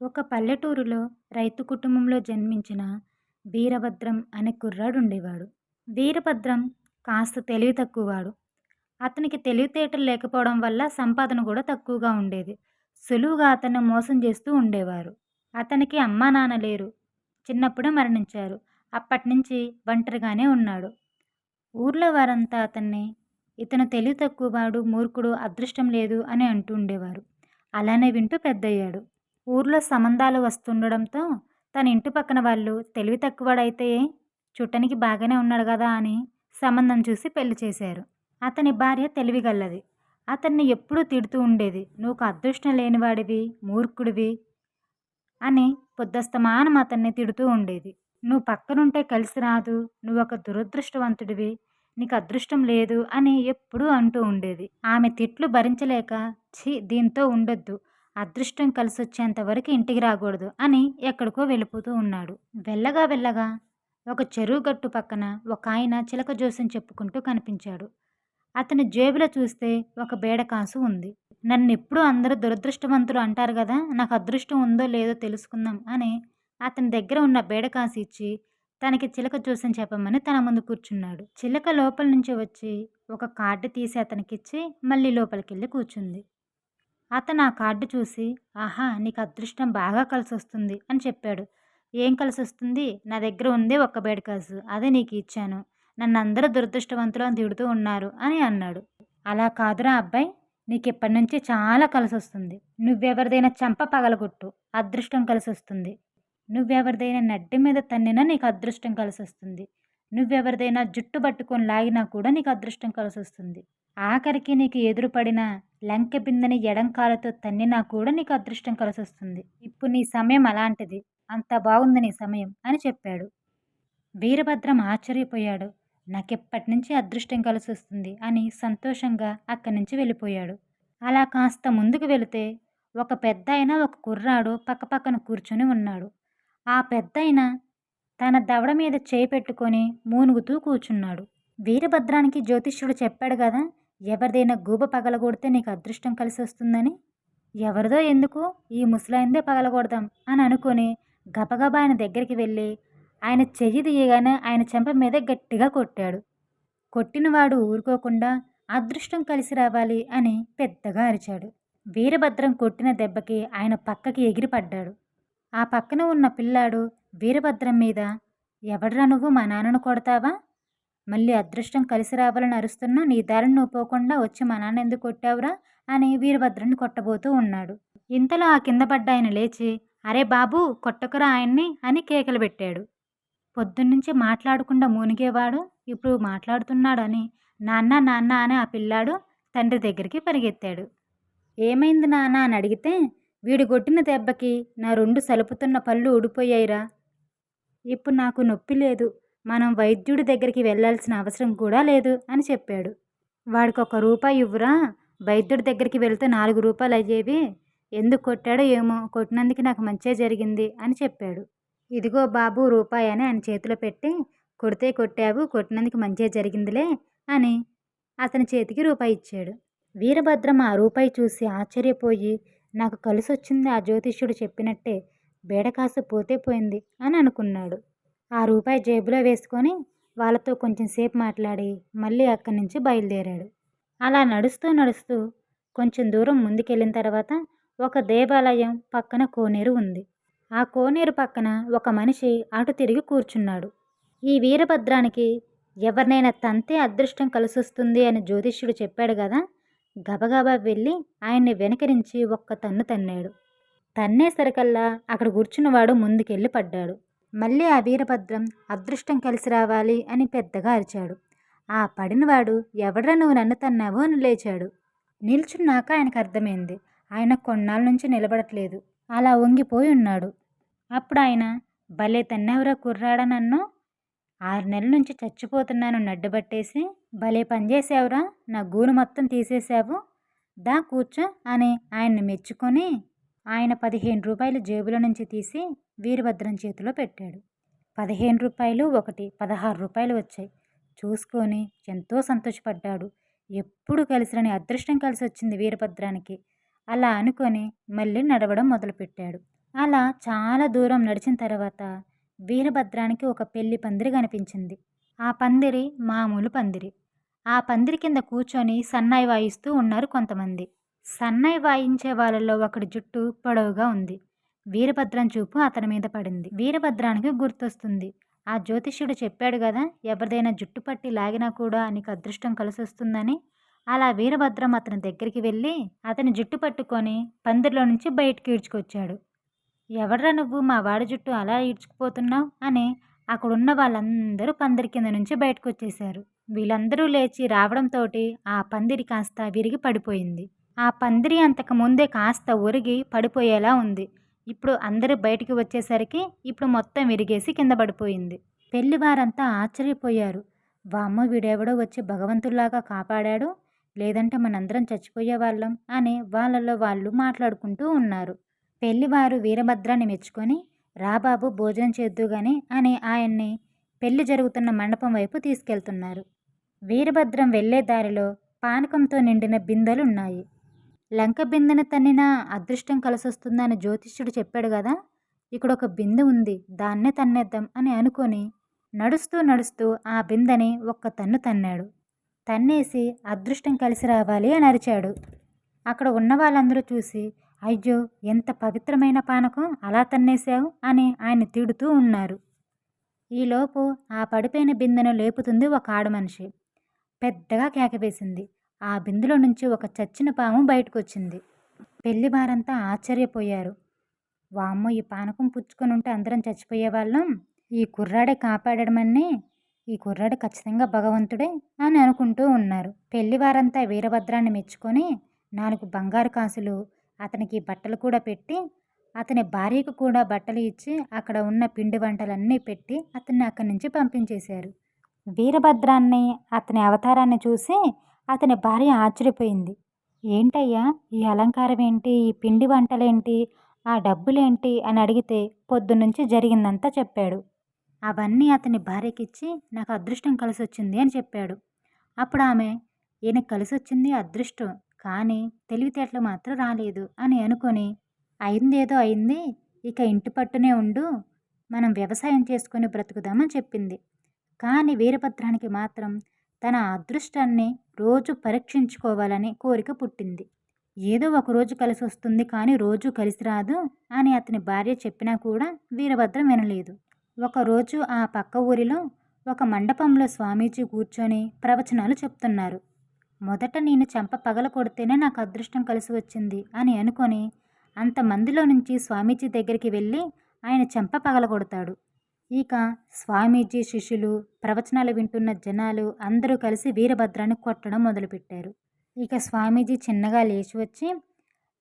ఒక పల్లెటూరులో రైతు కుటుంబంలో జన్మించిన వీరభద్రం అనే కుర్రాడు ఉండేవాడు వీరభద్రం కాస్త తెలివి తక్కువవాడు. అతనికి తెలివితేటలు లేకపోవడం వల్ల సంపాదన కూడా తక్కువగా ఉండేది. సులువుగా అతన్ని మోసం చేస్తూ ఉండేవారు. అతనికి అమ్మా నాన్న లేరు. చిన్నప్పుడే మరణించారు. అప్పటి నుంచి ఒంటరిగానే ఉన్నాడు. ఊర్లో వారంతా అతన్ని ఇతను తెలివి తక్కువవాడు మూర్ఖుడు అదృష్టం లేదు అని అంటూ ఉండేవారు. అలానే వింటూ పెద్దయ్యాడు. ఊర్లో సంబంధాలు వస్తుండడంతో తన ఇంటి పక్కన వాళ్ళు తెలివి తక్కువడైతే చూడటానికి బాగానే ఉన్నాడు కదా అని సంబంధం చూసి పెళ్ళి చేశారు. అతని భార్య తెలివిగల్లది అతన్ని ఎప్పుడూ తిడుతూ ఉండేది నువ్వు అదృష్టం లేనివాడివి మూర్ఖుడివి అని పొద్దస్తమానం అతన్ని తిడుతూ ఉండేది. నువ్వు పక్కనుంటే కలిసి రాదు నువ్వు ఒక దురదృష్టవంతుడివి నీకు అదృష్టం లేదు అని ఎప్పుడూ అంటూ ఉండేది. ఆమె తిట్లు భరించలేక ఛీ దీంతో ఉండొద్దు అదృష్టం కలిసి వచ్చేంత వరకు ఇంటికి రాకూడదు అని ఎక్కడికో వెళ్ళిపోతూ ఉన్నాడు. వెళ్ళగా వెళ్ళగా ఒక చెరువు గట్టు పక్కన ఒక ఆయన చిలక జోస్యం చెప్పుకుంటూ కనిపించాడు. అతని జేబులో చూస్తే ఒక బేడకాసు ఉంది. నన్ను ఎప్పుడూ అందరూ దురదృష్టవంతులు అంటారు కదా నాకు అదృష్టం ఉందో లేదో తెలుసుకుందాం అని అతని దగ్గర ఉన్న బేడకాసు ఇచ్చి తనకి చిలక జోస్యం చెప్పమని తన ముందు కూర్చున్నాడు. చిలక లోపల నుంచి వచ్చి ఒక కార్డు తీసి అతనికిచ్చి మళ్ళీ లోపలికి వెళ్ళి కూర్చుంది. అతను ఆ కార్డు చూసి ఆహా నీకు అదృష్టం బాగా కలిసి వస్తుంది అని చెప్పాడు. ఏం కలిసి వస్తుంది నా దగ్గర ఉంది ఒక్క బేడకాసు అదే నీకు ఇచ్చాను. నన్ను అందరూ దురదృష్టవంతులు అని తిడుతూ ఉన్నారు అని అన్నాడు. అలా కాదురా అబ్బాయి. నీకు ఇప్పటి నుంచి చాలా కలిసి వస్తుంది నువ్వెవరిదైనా చంప పగలగొట్టు. అదృష్టం కలిసి వస్తుంది నువ్వెవరిదైనా నడ్డి మీద తన్నినా నీకు అదృష్టం కలిసి వస్తుంది నువ్వెవరిదైనా జుట్టు పట్టుకొని లాగినా కూడా నీకు అదృష్టం కలిసి వస్తుంది ఆఖరికి నీకు ఎదురుపడిన లంక బిందని ఎడంకాలతో తన్నినా కూడా నీకు అదృష్టం కలిసి వస్తుంది ఇప్పుడు నీ సమయం అలాంటిది. అంత బాగుంది నీ సమయం అని చెప్పాడు. వీరభద్రం ఆశ్చర్యపోయాడు. నాకెప్పటి నుంచి అదృష్టం కలిసి వస్తుంది అని సంతోషంగా అక్కడి నుంచి వెళ్ళిపోయాడు. అలా కాస్త ముందుకు వెళితే ఒక పెద్ద ఒక కుర్రాడు పక్కపక్కన కూర్చొని ఉన్నాడు. ఆ పెద్ద తన దవడ మీద చేయి పెట్టుకొని మూనుగుతూ కూర్చున్నాడు. వీరభద్రానికి జ్యోతిష్యుడు చెప్పాడు కదా ఎవరిదైనా గూబ పగలగొడితే నీకు అదృష్టం కలిసి వస్తుందని. ఎవరిదో ఎందుకు ఈ ముసలాయిందే పగలగొడదాం అని అనుకొని గబగబా ఆయన దగ్గరికి వెళ్ళి ఆయన చెయ్యి తీయగానే ఆయన చెంప మీద గట్టిగా కొట్టాడు. కొట్టినవాడు ఊరుకోకుండా అదృష్టం కలిసి రావాలి అని పెద్దగా అరిచాడు. వీరభద్రం కొట్టిన దెబ్బకి ఆయన పక్కకి ఎగిరిపడ్డాడు. ఆ పక్కన ఉన్న పిల్లాడు వీరభద్రం మీద ఎవడ్రా నువ్వు మా నాన్నను కొడతావా? మళ్ళీ అదృష్టం కలిసి రావాలని అరుస్తున్నా నీ దారిని నువ్వు పోకుండా వచ్చి మా నాన్న ఎందుకు కొట్టావురా? అని వీరభద్రుని కొట్టబోతూ ఉన్నాడు. ఇంతలో ఆ కింద పడ్డ ఆయన లేచి అరే బాబు కొట్టకురా ఆయన్ని అని కేకలు పెట్టాడు. పొద్దున్నుంచి మాట్లాడకుండా మూనిగేవాడు ఇప్పుడు మాట్లాడుతున్నాడని నాన్న నాన్న అని ఆ పిల్లాడు తండ్రి దగ్గరికి పరిగెత్తాడు. ఏమైంది నాన్న అని అడిగితే వీడు కొట్టిన దెబ్బకి నా రెండు సలుపుతున్న పళ్ళు ఊడిపోయాయిరా. ఇప్పుడు నాకు నొప్పి లేదు. మనం వైద్యుడి దగ్గరికి వెళ్ళాల్సిన అవసరం కూడా లేదు అని చెప్పాడు. వాడికి ఒక రూపాయి ఇవ్వరా? వైద్యుడి దగ్గరికి వెళ్తే నాలుగు రూపాయలు అయ్యేవి ఎందుకు కొట్టాడో ఏమో? కొట్టినందుకు నాకు మంచే జరిగింది అని చెప్పాడు. ఇదిగో బాబు రూపాయి అని ఆయన చేతిలో పెట్టి కొడితే కొట్టావు కొట్టినందుకు మంచే జరిగిందిలే అని అతని చేతికి రూపాయి ఇచ్చాడు. వీరభద్రం ఆ రూపాయి చూసి ఆశ్చర్యపోయి నాకు కలిసొచ్చింది ఆ జ్యోతిష్యుడు చెప్పినట్టే. బేడకాసు పోతే పోయింది అని అనుకున్నాడు. ఆ రూపాయి జేబులో వేసుకొని వాళ్ళతో కొంచెం సేపు మాట్లాడి మళ్ళీ అక్కడి నుంచి బయలుదేరాడు. అలా నడుస్తూ నడుస్తూ కొంచెం దూరం ముందుకెళ్ళిన తర్వాత ఒక దేవాలయం పక్కన కోనేరు ఉంది. ఆ కోనేరు పక్కన ఒక మనిషి అటు తిరిగి కూర్చున్నాడు. ఈ వీరభద్రానికి ఎవరినైనా తంతే అదృష్టం కలిసొస్తుంది అని జ్యోతిష్యుడు చెప్పాడు కదా గబగబా వెళ్ళి ఆయన్ని వెనకరించి ఒక్క తన్ను తన్నాడు. తన్నేసరికల్లా అక్కడ కూర్చున్నవాడు ముందుకెళ్ళి పడ్డాడు. మళ్ళీ ఆ వీరభద్రం అదృష్టం కలిసి రావాలి అని పెద్దగా అరిచాడు. ఆ పడినవాడు ఎవడ్రా నువ్వు నన్ను తన్నావు? అని లేచాడు. నిల్చున్నాక ఆయనకు అర్థమైంది. ఆయన కొన్నాళ్ళ నుంచి నిలబడట్లేదు. అలా వంగిపోయి ఉన్నాడు. అప్పుడు ఆయన భలే తన్నెవరా కుర్రాడా నన్ను. ఆరు నెలల నుంచి చచ్చిపోతున్నాను నడ్డుబట్టేసి భలే పనిచేసావురా నా గూను మొత్తం తీసేశావు దా కూర్చో అని ఆయన్ని మెచ్చుకొని ఆయన పదిహేను రూపాయలు జేబుల నుంచి తీసి వీరభద్రం చేతిలో పెట్టాడు. పదిహేను రూపాయలు ఒకటి పదహారు రూపాయలు వచ్చాయి. చూసుకొని ఎంతో సంతోషపడ్డాడు. ఎప్పుడు కలిసిరని అదృష్టం కలిసి వచ్చింది వీరభద్రానికి. అలా అనుకొని మళ్ళీ నడవడం మొదలుపెట్టాడు. అలా చాలా దూరం నడిచిన తర్వాత వీరభద్రానికి ఒక పెళ్ళి పందిరి కనిపించింది. ఆ పందిరి మామూలు పందిరి. ఆ పందిరి కింద కూర్చొని సన్నాయి వాయిస్తూ ఉన్నారు కొంతమంది. సన్నాయి వాయించే వాళ్ళలో ఒకడి జుట్టు పొడవుగా ఉంది. వీరభద్రం చూపు అతని మీద పడింది. వీరభద్రానికి గుర్తొస్తుంది. ఆ జ్యోతిష్యుడు చెప్పాడు కదా ఎవరిదైనా జుట్టు పట్టి లాగినా కూడా నీకు అదృష్టం కలిసొస్తుందని. అలా వీరభద్రం అతని దగ్గరికి వెళ్ళి అతని జుట్టు పట్టుకొని పందిరిలో నుంచి బయటకు ఈడ్చుకొచ్చాడు. ఎవడ్రా నువ్వు? మా వాడి జుట్టు అలా ఈడ్చుకుపోతున్నావు? అని అక్కడున్న వాళ్ళందరూ పందిరి కింద నుంచి బయటకు వచ్చేశారు వీళ్ళందరూ లేచి రావడంతో ఆ పందిరి కాస్త విరిగి పడిపోయింది. ఆ పందిరి అంతకు ముందే కాస్త ఒరిగి పడిపోయేలా ఉంది. ఇప్పుడు అందరూ బయటికి వచ్చేసరికి ఇప్పుడు మొత్తం విరిగేసి కింద పడిపోయింది. పెళ్ళివారంతా ఆశ్చర్యపోయారు. వామ్మ వీడెవడో వచ్చి భగవంతుల్లాగా కాపాడాడు? లేదంటే మనందరం చచ్చిపోయేవాళ్ళం? అని వాళ్ళలో వాళ్ళు మాట్లాడుకుంటూ ఉన్నారు. పెళ్ళివారు వీరభద్రాన్ని మెచ్చుకొని రాబాబు భోజనం చేద్దుగాని అని ఆయన్ని పెళ్ళి జరుగుతున్న మండపం వైపు తీసుకెళ్తున్నారు. వీరభద్రం వెళ్ళే దారిలో పానకంతో నిండిన బిందెలు ఉన్నాయి లంక బిందెను తన్నిన అదృష్టం కలిసొస్తుందని జ్యోతిష్యుడు చెప్పాడు కదా! ఇక్కడ ఒక బిందె ఉంది. దాన్నే తన్నేద్దాం అని అనుకొని నడుస్తూ నడుస్తూ ఆ బిందెని ఒక్క తన్ను తన్నాడు. తన్నేసి అదృష్టం కలిసి రావాలి అని అరిచాడు. అక్కడ ఉన్న వాళ్ళందరూ చూసి అయ్యో ఎంత పవిత్రమైన పానకం! అలా తన్నేశావు? అని ఆయన తిడుతూ ఉన్నారు. ఈలోపు ఆ పడిపోయిన బిందెను లేపుతుంది ఒక ఆడమనిషి. పెద్దగా కేకవేసింది ఆ బిందులో నుంచి ఒక చచ్చిన పాము బయటకు వచ్చింది పెళ్ళి వారంతా ఆశ్చర్యపోయారు. వామ్మో ఈ పానకం పుచ్చుకొని ఉంటే అందరం చచ్చిపోయేవాళ్ళం. ఈ కుర్రాడే కాపాడమని ఈ కుర్రాడు ఖచ్చితంగా భగవంతుడే అని అనుకుంటూ ఉన్నారు. పెళ్ళివారంతా వీరభద్రాన్ని మెచ్చుకొని నాలుగు బంగారు కాసులు అతనికి బట్టలు కూడా పెట్టి అతని భార్యకు కూడా బట్టలు ఇచ్చి అక్కడ ఉన్న పిండి వంటలన్నీ పెట్టి అతన్ని అక్కడి నుంచి పంపించేశారు. వీరభద్రాన్ని అతని అవతారాన్ని చూసి అతని భార్య ఆశ్చర్యపోయింది. ఏంటయ్యా ఈ అలంకారం ఏంటి ఈ పిండి వంటలేంటి? ఆ డబ్బులేంటి? అని అడిగితే పొద్దున్నుంచి జరిగిందంతా చెప్పాడు. అవన్నీ అతని భార్యకిచ్చి నాకు అదృష్టం కలిసి వచ్చింది అని చెప్పాడు. అప్పుడు ఆమె ఈయనకు కలిసి వచ్చింది అదృష్టం కానీ తెలివితేటలు మాత్రం రాలేదు అని అనుకొని అయిందేదో అయింది ఇక ఇంటి పట్టునే ఉండు మనం వ్యవసాయం చేసుకొని బ్రతుకుదామని చెప్పింది. కానీ వీరభద్రానికి మాత్రం తన అదృష్టాన్ని రోజు పరీక్షించుకోవాలని కోరిక పుట్టింది. ఏదో ఒక రోజు కలిసి వస్తుంది కానీ రోజు కలిసి రాదు అని అతని భార్య చెప్పినా కూడా వీరభద్రం వినలేదు. ఒకరోజు ఆ పక్క ఊరిలో ఒక మండపంలో స్వామీజీ కూర్చొని ప్రవచనాలు చెప్తున్నారు. మొదట నేను చెంప పగల కొడితేనే నాకు అదృష్టం కలిసి వచ్చింది అని అనుకొని అంతమందిలో నుంచి స్వామీజీ దగ్గరికి వెళ్ళి ఆయన చెంప పగల కొడతాడు. ఇక స్వామీజీ శిష్యులు ప్రవచనాలు వింటున్న జనాలు అందరూ కలిసి వీరభద్రాన్ని కొట్టడం మొదలుపెట్టారు. ఇక స్వామీజీ చిన్నగా లేచి వచ్చి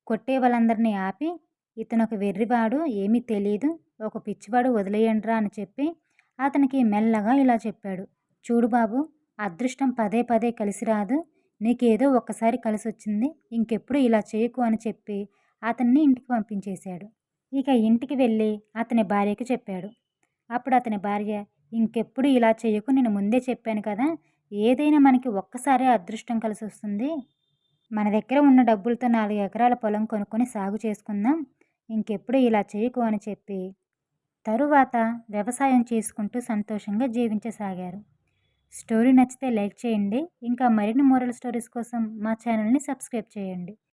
కొట్టే వాళ్ళందరినీ ఆపి ఇతను ఒక వెర్రివాడు ఏమీ తెలియదు ఒక పిచ్చివాడు వదిలేయండిరా అని చెప్పి అతనికి మెల్లగా ఇలా చెప్పాడు. చూడు బాబు అదృష్టం పదే పదే కలిసి రాదు నీకేదో ఒక్కసారి కలిసి వచ్చింది ఇంకెప్పుడు ఇలా చేయకు అని చెప్పి అతన్ని ఇంటికి పంపించేశాడు. ఇక ఇంటికి వెళ్ళి అతని భార్యకి చెప్పాడు. అప్పుడు అతని భార్య ఇంకెప్పుడు ఇలా చేయకు నేను ముందే చెప్పాను కదా ఏదైనా మనకి ఒక్కసారే అదృష్టం కలిసి వస్తుంది. మన దగ్గర ఉన్న డబ్బులతో నాలుగు ఎకరాల పొలం కొనుక్కొని సాగు చేసుకుందాం. ఇంకెప్పుడు ఇలా చేయకు అని చెప్పి తరువాత వ్యవసాయం చేసుకుంటూ సంతోషంగా జీవించసాగారు. స్టోరీ నచ్చితే లైక్ చేయండి. ఇంకా మరిన్ని మోరల్ స్టోరీస్ కోసం మా ఛానల్ని సబ్స్క్రైబ్ చేయండి.